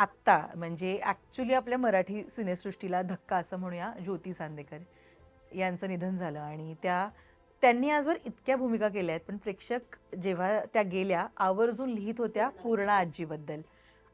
आत्ता म्हणजे ॲक्च्युली आपल्या मराठी सिनेसृष्टीला धक्का असं म्हणूया ज्योती सांदेकर यांचं निधन झालं. आणि त्या त्यांनी आजवर इतक्या भूमिका केल्या आहेत पण प्रेक्षक जेव्हा त्या गेल्या आवर्जून लिहित होत्या पूर्ण आजीबद्दल.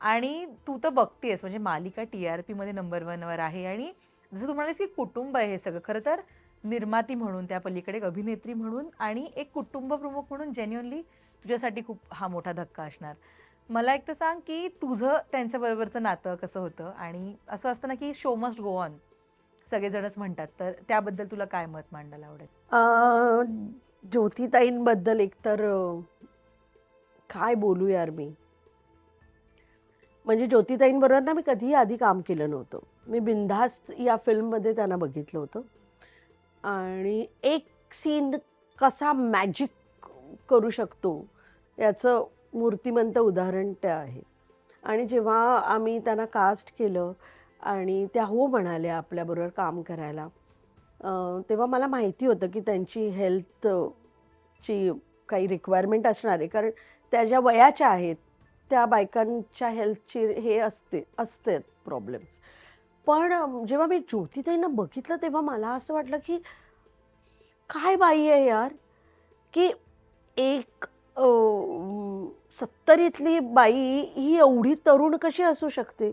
आणि तू तर बघतेस म्हणजे मालिका टी आर पीमध्ये नंबर वनवर आहे. आणि जसं तू म्हणालीस की कुटुंब आहे हे सगळं. खरं तर निर्माती म्हणून त्या पलीकडे एक अभिनेत्री म्हणून आणि एक कुटुंब प्रमुख म्हणून जेन्युअनली तुझ्यासाठी खूप हा मोठा धक्का असणार. मला एक तर सांग की तुझं त्यांच्याबरोबरचं नातं कसं होतं? आणि असं असतं ना की शो मस्ट गो ऑन. सगळेजणच म्हणतात. तर त्याबद्दल तुला काय मत मांडायला आवडेल? ज्योतिताईंबद्दल एकतर काय बोलू यार मी? म्हणजे ज्योतिताईंबरोबर ना मी कधीही आधी काम केलं नव्हतं. मी बिंधास्त या फिल्ममध्ये त्यांना बघितलं होतं. आणि एक सीन कसा मॅजिक करू शकतो याचं मूर्तिमंत उदाहरण त्या आहे. आणि जेव्हा आम्ही त्यांना कास्ट केलं आणि त्या हो म्हणाल्या आपल्याबरोबर काम करायला तेव्हा मला माहिती होतं की त्यांची हेल्थची काही रिक्वायरमेंट असणार आहे. कारण त्या ज्या वयाच्या आहेत त्या बायकांच्या हेल्थची हे असते असते प्रॉब्लेम्स पण जेव्हा मी ज्योतिताईंना बघितलं तेव्हा मला असं वाटलं की काय बाई आहे यार? की एक सत्तरीतली बाई ही एवढी तरुण कशी असू शकते?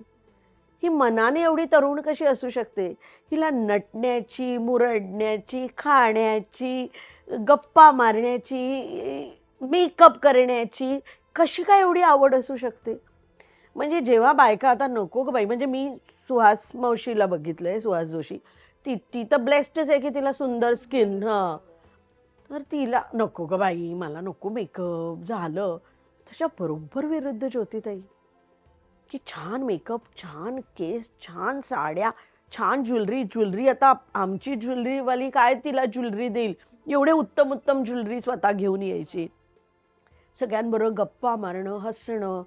ही मनाने एवढी तरुण कशी असू शकते? हिला नटण्याची मुरडण्याची खाण्याची गप्पा मारण्याची मेकअप करण्याची कशी काय एवढी आवड असू शकते? म्हणजे जेव्हा बायका आता नको ग बाई म्हणजे मी सुहास मावशीला बघितलं आहे सुहास जोशी. ती ती तर ब्लेस्टच आहे की तिला सुंदर स्किन हां. तर तिला नको ग बाई मला नको मेकअप झालं. त्याच्या बरोबर विरुद्ध ज्योतिताई. की छान मेकअप छान केस छान साड्या छान ज्वेलरी ज्वेलरी आता आमची ज्वेलरीवाली काय तिला ज्वेलरी देईल? एवढे उत्तम उत्तम ज्वेलरी स्वतः घेऊन यायची. सगळ्यांबरोबर गप्पा मारणं हसणं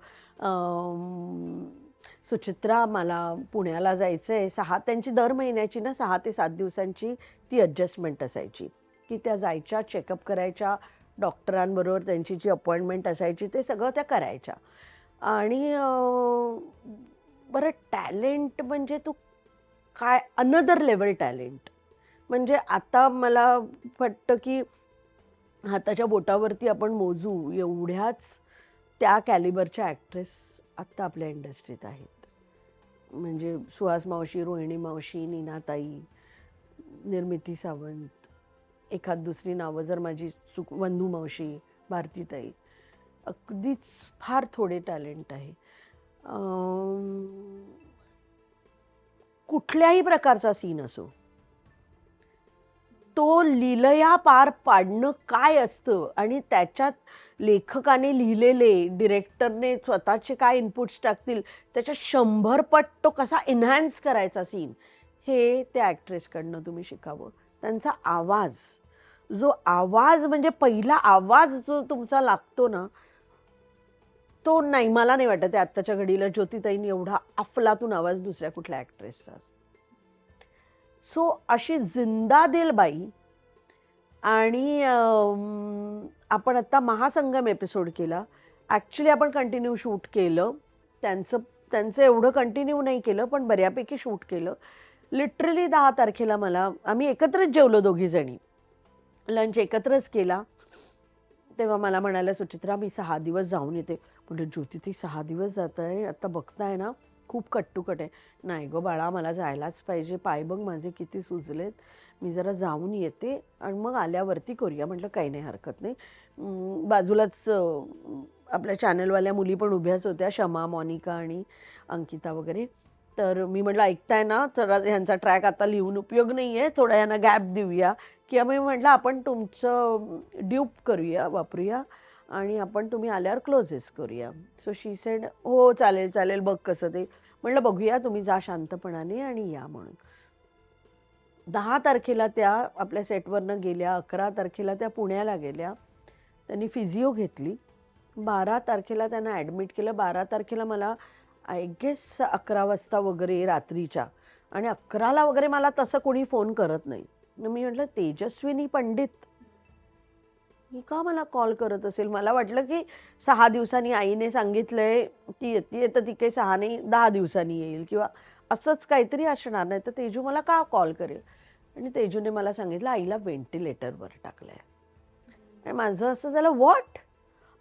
सुचित्रा मला पुण्याला जायचं आहे सहा त्यांची दर महिन्याची ना सहा ते सात दिवसांची ती ॲडजस्टमेंट असायची. की त्या जायच्या चेकअप करायच्या डॉक्टरांबरोबर त्यांची जी अपॉइंटमेंट असायची ते सगळं त्या करायच्या. आणि बरं टॅलेंट म्हणजे तू काय अनदर लेवल टॅलेंट. म्हणजे आता मला वाटतं की हाताच्या बोटावरती आपण मोजू एवढ्याच त्या कॅलिबरच्या ॲक्ट्रेस आत्ता आपल्या इंडस्ट्रीत आहेत. म्हणजे सुहास मावशी रोहिणी मावशी नीनाताई निर्मिती सावंत एखाद दुसरी नावं जर माझी चुक वंधू मावशी भारतीताई अगदीच फार थोडे टॅलेंट आहे. कुठल्याही प्रकारचा सीन असो तो लिलया पार पाडणं काय असतं आणि त्याच्यात लेखकाने लिहिलेले डिरेक्टरने स्वतःचे काय इनपुट्स टाकतील त्याच्या शंभर पट तो कसा एन्हान्स करायचा सीन हे त्या ॲक्ट्रेसकडनं तुम्ही शिकावं. त्यांचा आवाज. जो आवाज म्हणजे पहिला आवाज जो तुमचा लागतो ना तो नाही मला नाही वाटत आहे आत्ताच्या घडीला ज्योतिताईंनी एवढा अफलातून आवाज दुसऱ्या कुठल्या ॲक्ट्रेसचा सो अशी जिंदादिल बाई आणि आपण आत्ता महासंगम एपिसोड केला. ॲक्च्युली आपण कंटिन्यू शूट केलं. त्यांचं त्यांचं एवढं कंटिन्यू नाही केलं पण बऱ्यापैकी शूट केलं. लिटरली दहा तारखेला मला आम्ही एकत्रच जेवलो दोघीजणी लंच एकत्रच केला. तेव्हा मला म्हणाल्या सुचित्रा मी सहा दिवस जाऊन येते. म्हटलं ज्योती ती सहा दिवस जात आहे. आत्ता बघताय ना खूप कट्टुकट आहे. नाही गं बाळा मला जायलाच पाहिजे. पाय बघ माझे किती सुजलेत. मी जरा जाऊन येते आणि मग आल्यावरती करूया. म्हटलं काही नाही हरकत नाही. बाजूलाच आपल्या चॅनलवाल्या मुली पण उभ्याच होत्या शमा मोनिका आणि अंकिता वगैरे. तर मी म्हटलं ऐकताय ना जरा ह्यांचा ट्रॅक आता लिहून उपयोग नाही आहे थोडा यांना गॅप देऊया. की आम्ही म्हटलं आपण तुमचं ड्यूप करूया वापरूया आणि आपण तुम्ही आल्यावर क्लोजेस करूया. सो शी सेड हो चालेल चालेल बघ कसं ते. म्हटलं बघूया तुम्ही जा शांतपणाने आणि या म्हणून. दहा तारखेला त्या आपल्या सेटवरनं गेल्या अकरा तारखेला त्या पुण्याला गेल्या. त्यांनी फिजिओ घेतली. बारा तारखेला त्यांना ॲडमिट केलं. बारा तारखेला मला आय गेस अकरा वाजता वगैरे रात्रीच्या. आणि अकराला वगैरे मला तसं कोणी फोन करत नाही. मग मी म्हटलं तेजस्विनी पंडित. ही का मला कॉल करत असेल? मला वाटलं की सहा दिवसांनी आईने सांगितलंय ती येते तर ती काही सहा नाही दहा दिवसांनी येईल किंवा असंच काहीतरी असणार. नाही तर तेजू मला का कॉल करेल? आणि तेजूने मला सांगितलं आईला व्हेंटिलेटरवर टाकलंय. आणि माझं असं झालं व्हॉट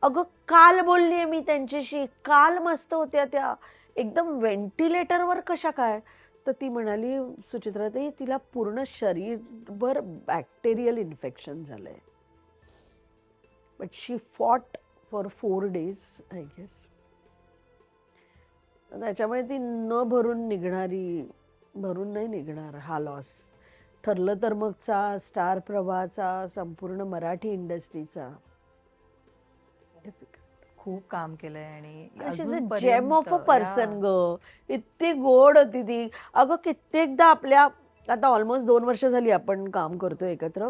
अगं काल बोलली आहे मी त्यांच्याशी. काल मस्त होत्या त्या. एकदम व्हेंटिलेटरवर कशा काय? तर ती म्हणाली सुचित्राताई तिला पूर्ण शरीरभर बॅक्टेरियल इन्फेक्शन झालं आहे but she fought for four days I guess त्याच्यामुळे ती न भरून निघणारी भरून नाही निघणार हा लॉस ठरलं तर मगचा स्टार प्रवाहाचा संपूर्ण मराठी इंडस्ट्रीचा खूप काम केलंय आणि जेम ऑफ अ पर्सन. ग. इतकी गोड होती ती. अगं कित्येकदा आपल्या आता ऑलमोस्ट दोन वर्ष झाली आपण काम करतो एकत्र.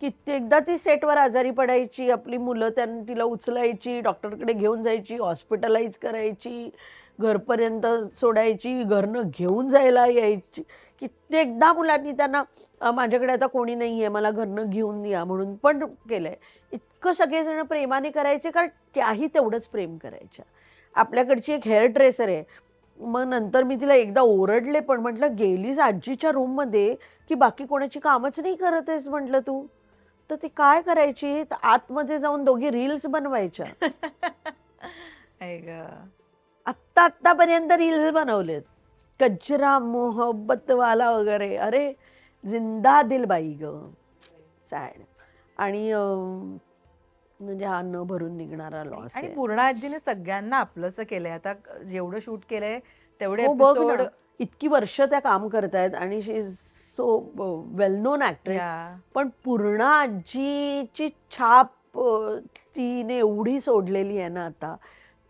कित्येकदा ती सेटवर आजारी पडायची आपली मुलं त्यांनी तिला उचलायची डॉक्टरकडे घेऊन जायची हॉस्पिटलाइज करायची. घरपर्यंत सोडायची घरनं घेऊन जायला यायची. कित्येकदा मुलांनी त्यांना माझ्याकडे आता कोणी नाही आहे मला घरनं घेऊन या म्हणून पण केलं आहे इतकं सगळेजण प्रेमाने करायचे कारण त्याही तेवढंच प्रेम करायच्या. आपल्याकडची एक हेअर ड्रेसर आहे. मग नंतर मी तिला एकदा ओरडले पण म्हटलं गेलीस आजीच्या रूममध्ये की बाकी कोणाची कामच नाही करत आहेस म्हटलं तू. तर ती काय करायची? तर आतमध्ये जाऊन दोघी रील्स बनवायच्या. आत्ता आत्तापर्यंत रील्स बनवलेत. कचरा मोहब्बतवाला वगैरे. अरे जिंदा दिल बाई ग. सॅड आणि म्हणजे हा न भरून निघणारा लॉस आणि पूर्ण आजीने सगळ्यांना आपलंसं केलंय. आता जेवढं शूट केलंय तेवढे हो बघ इतकी वर्ष त्या काम करतायत आणि she is so well known actress पण पूर्ण आजीची छाप तिने एवढी सोडलेली आहे ना आता.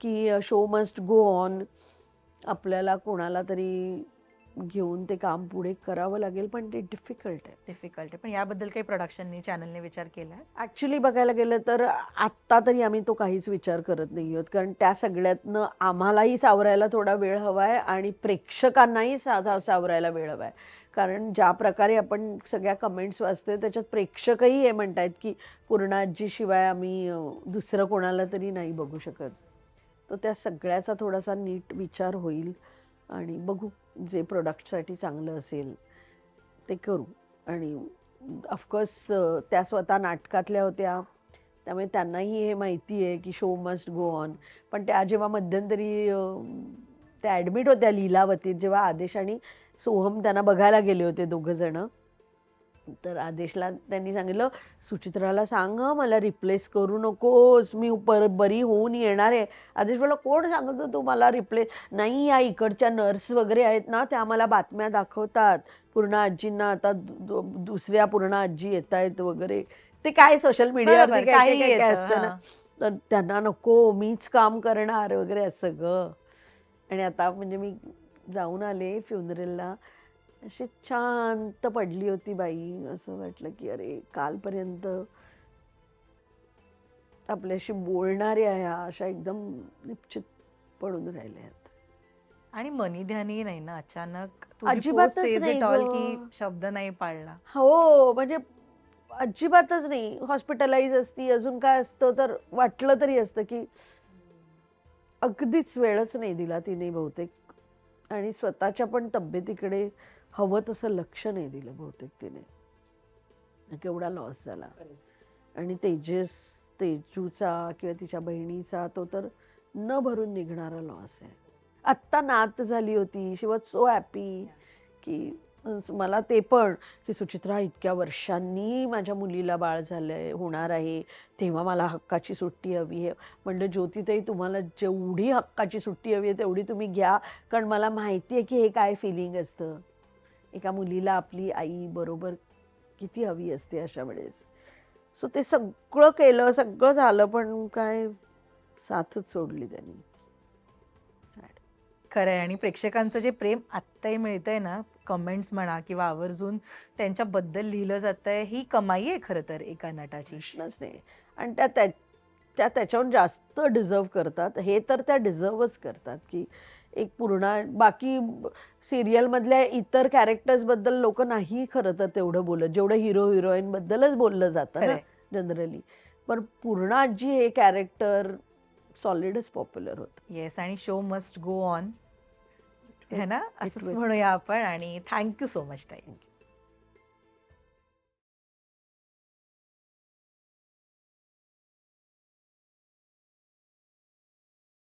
की शो मस्ट गो ऑन आपल्याला कोणाला तरी घेऊन ते काम पुढे करावं लागेल पण ते डिफिकल्ट आहे. डिफिकल्ट आहे. पण याबद्दल काही प्रोडक्शननी चॅनलने विचार केलाय? ॲक्च्युली बघायला गेलं तर आत्ता तरी आम्ही तो काहीच विचार करत नाही आहोत. कारण त्या सगळ्यातनं आम्हालाही सावरायला थोडा वेळ हवा आहे आणि प्रेक्षकांनाही साधा सावरायला वेळ हवा आहे. कारण ज्या प्रकारे आपण सगळ्या कमेंट्स वाचतोय त्याच्यात प्रेक्षकही हे म्हणतायत की पूर्णाजीशिवाय आम्ही अं, दुसरं कोणाला तरी नाही बघू शकत. तर त्या सगळ्याचा थोडासा नीट विचार होईल आणि बघू जे प्रोडक्टसाठी चांगलं असेल ते करू. आणि ऑफकोर्स त्या स्वतः नाटकातल्या होत्या. त्यामुळे त्यांनाही हे माहिती आहे की शो मस्ट गो ऑन पण त्या जेव्हा मध्यंतरी त्या ॲडमिट होत्या लीलावतीत जेव्हा आदेश आणि सोहम त्यांना बघायला गेले होते दोघं जणं तर आदेशला त्यांनी सांगितलं सुचित्राला सांग मला रिप्लेस करू नकोस मी पर बरी होऊन येणार आहे. आदेश बोला कोण सांगतो तू मला रिप्लेस नाही या इकडच्या नर्स वगैरे आहेत ना त्या मला बातम्या दाखवतात. पूर्ण आजींना आता दुसऱ्या पूर्ण आजी येत आहेत वगैरे. ते काय सोशल मीडियावर काय येतं, असतं ना. तर त्यांना नको मीच काम करणार वगैरे असं ग. आणि आता म्हणजे मी जाऊन आले फ्युनरलला अशी शांत पडली होती बाई असं वाटलं की अरे कालपर्यंत आपल्याशी बोलणाऱ्या ह्या अशा एकदम निश्चित पडून राहिल्या आहेत आणि मनी ध्यानी नाही ना अचानक अजिबातच नाही. की शब्द नाही पाळला. हो म्हणजे अजिबातच नाही. हॉस्पिटलाइज असती अजून काय असतं तर वाटलं तरी असतं की अगदीच वेळच नाही दिला तिने बहुतेक. आणि स्वतःच्या पण तब्येतीकडे हवं तसं लक्ष नाही दिलं बहुतेक तिने. केवढा लॉस झाला. आणि तेजस तेजूचा किंवा तिच्या बहिणीचा तो तर न भरून निघणारा लॉस आहे. आत्ता नात झाली होती. शी वॉज सो हॅपी की मला ते पण की सुचित्रा इतक्या वर्षांनी माझ्या मुलीला बाळ झालंय होणार आहे. तेव्हा मला हक्काची सुट्टी हवी आहे. म्हणलं ज्योतिताई तुम्हाला जेवढी हक्काची सुट्टी हवी आहे तेवढी तुम्ही घ्या. कारण मला माहिती आहे की हे काय फिलिंग असतं. एका मुलीला आपली आई बरोबर किती हवी असते अशा वेळेस. सो ते सगळं केलं सगळं झालं पण काय साथच सोडली त्यांनी. खरं आहे. आणि प्रेक्षकांचं जे प्रेम आत्ताही मिळतंय ना कमेंट्स म्हणा किंवा आवर्जून त्यांच्याबद्दल लिहिलं जातंय ही कमाई आहे खरं तर एका नटाची. प्रश्नच नाही. आणि त्या त्या त्या त्याच्याहून जास्त डिझर्व करतात. हे तर त्या डिझर्वच करतात की एक पूर्ण बाकी सिरियलमधल्या इतर कॅरेक्टर्सबद्दल लोक नाही खरं तर तेवढं बोलत. जेवढं हिरो हिरोईनबद्दलच बोललं जातं ना. जनरली पण पूर्ण आजी हे कॅरेक्टर सॉलिडच पॉप्युलर होतं. येस आणि शो मस्ट गो ऑन है ना? असंच. म्हणूया आपण आणि थँक्यू सो मच ताई.